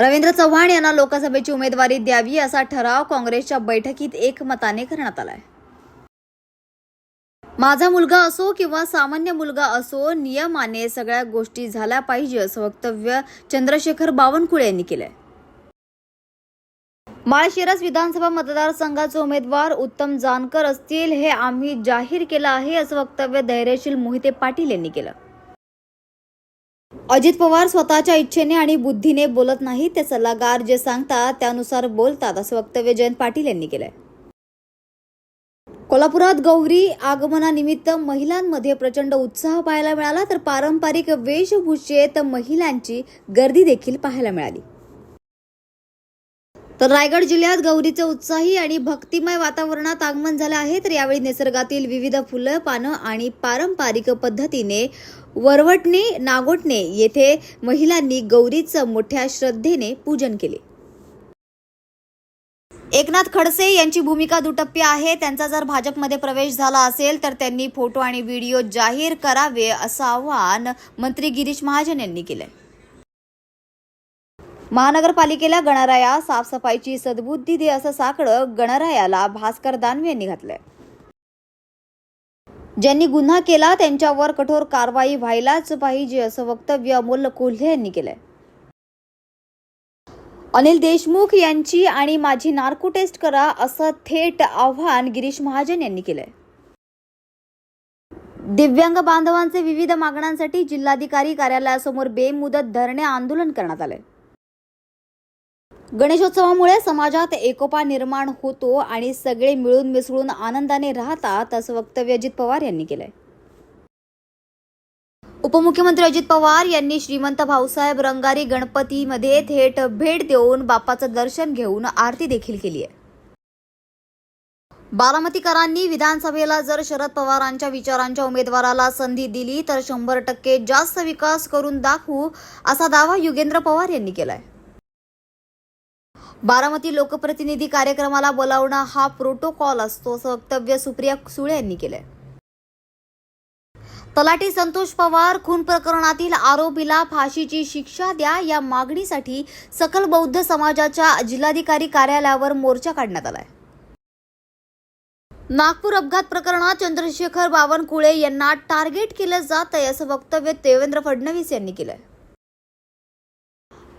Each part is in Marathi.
रवींद्र चव्हाण यांना लोकसभेची उमेदवारी द्यावी असा ठराव काँग्रेसच्या बैठकीत एकमताने करण्यात आलाय. माझा मुलगा असो किंवा सामान्य मुलगा असो नियमाने सगळ्या गोष्टी झाल्या पाहिजे असं वक्तव्य चंद्रशेखर बावनकुळे यांनी केलंय. माळशिरस विधानसभा मतदारसंघाचे उमेदवार उत्तम जानकर असतील हे आम्ही जाहीर केलं आहे असं वक्तव्य धैर्यशील मोहिते पाटील यांनी केलं. अजित पवार स्वतःच्या इच्छेने आणि बुद्धीने बोलत नाही ते सल्लागार जे सांगतात त्यानुसार बोलतात असं वक्तव्य जयंत पाटील यांनी केलंय. कोल्हापुरात गौरी आगमनानिमित्त महिलांमध्ये प्रचंड उत्साह पाहायला मिळाला तर पारंपरिक वेशभूषेत महिलांची गर्दी देखील पाहायला मिळाली. तर रायगड जिल्ह्यात गौरीचे उत्साही आणि भक्तिमय वातावरणात आगमन झालं आहे तर यावेळी निसर्गातील विविध फुलं पानं आणि पारंपरिक पद्धतीने वरवटणे नागोटणे येथे महिलांनी गौरीचं मोठ्या श्रद्धेने पूजन केले. एकनाथ खडसे यांची भूमिका दुटप्पी आहे. त्यांचा जर भाजपमध्ये प्रवेश झाला असेल तर त्यांनी फोटो आणि व्हिडिओ जाहीर करावे असं आवाहन मंत्री गिरीश महाजन यांनी केलंय. महानगरपालिकेला गणराया साफसफाईची सद्बुद्धी दे असं साकडं गणरायाला भास्कर दानवे यांनी घातलंय. ज्यांनी गुन्हा केला त्यांच्यावर कठोर कारवाई व्हायलाच पाहिजे असं वक्तव्य अमोल कोल्हे यांनी केलंय. अनिल देशमुख यांची आणि माझी नार्को टेस्ट करा असं थेट आव्हान गिरीश महाजन यांनी केलंय. दिव्यांग बांधवांचे विविध मागण्यांसाठी जिल्हाधिकारी कार्यालयासमोर बेमुदत धरणे आंदोलन करण्यात आले गणेशोत्सवामुळे समाजात एकोपा निर्माण होतो आणि सगळे मिळून मिसळून आनंदाने राहतात असं वक्तव्य अजित पवार यांनी केलंय. उपमुख्यमंत्री अजित पवार यांनी श्रीमंत भाऊसाहेब रंगारी गणपतीमध्ये थेट भेट देऊन बाप्पाचं दर्शन घेऊन आरती देखील केली आहे बारामतीकरांनी विधानसभेला जर शरद पवारांच्या विचारांच्या उमेदवाराला संधी दिली तर शंभर टक्के जास्त विकास करून दाखवू असा दावा युगेंद्र पवार यांनी केलाय. बारामती लोकप्रतिनिधी कार्यक्रमाला बोलावणं हा प्रोटोकॉल असतो असं वक्तव्य सुप्रिया सुळे यांनी केलंय. तलाठी संतोष पवार खून प्रकरणातील आरोपीला फाशीची शिक्षा द्या या मागणीसाठी सकल बौद्ध समाजाच्या जिल्हाधिकारी कार्यालयावर मोर्चा काढण्यात आलाय. नागपूर अपघात प्रकरणात चंद्रशेखर बावनकुळे यांना टार्गेट केलं जात आहे असं वक्तव्य देवेंद्र फडणवीस यांनी केलंय.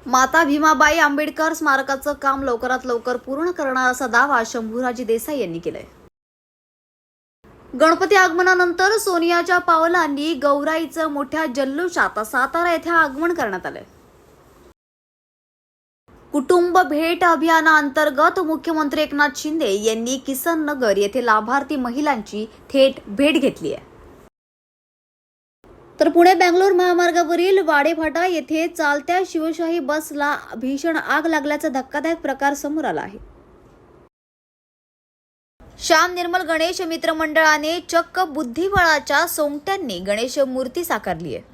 माता भीमाबाई आंबेडकर स्मारकाचं काम लवकरात लवकर पूर्ण करणार असा दावा शंभूराजी देसाई यांनी केलाय. गणपती आगमनानंतर सोनियाच्या पावलांनी गौराईचं मोठ्या जल्लोषात सातारा येथे आगमन करण्यात आलंय. कुटुंब भेट अभियानाअंतर्गत मुख्यमंत्री एकनाथ शिंदे यांनी किसन नगर येथे लाभार्थी महिलांची थेट भेट घेतली आहे. तर पुणे बँगलोर महामार्गावरील वाडेफाटा येथे चालत्या शिवशाही बसला भीषण आग लागल्याचा धक्कादायक प्रकार समोर आला आहे. श्याम निर्मल गणेश मित्रमंडळाने चक्क बुद्धिबळाच्या सोंगट्यांनी गणेश मूर्ती साकारली आहे.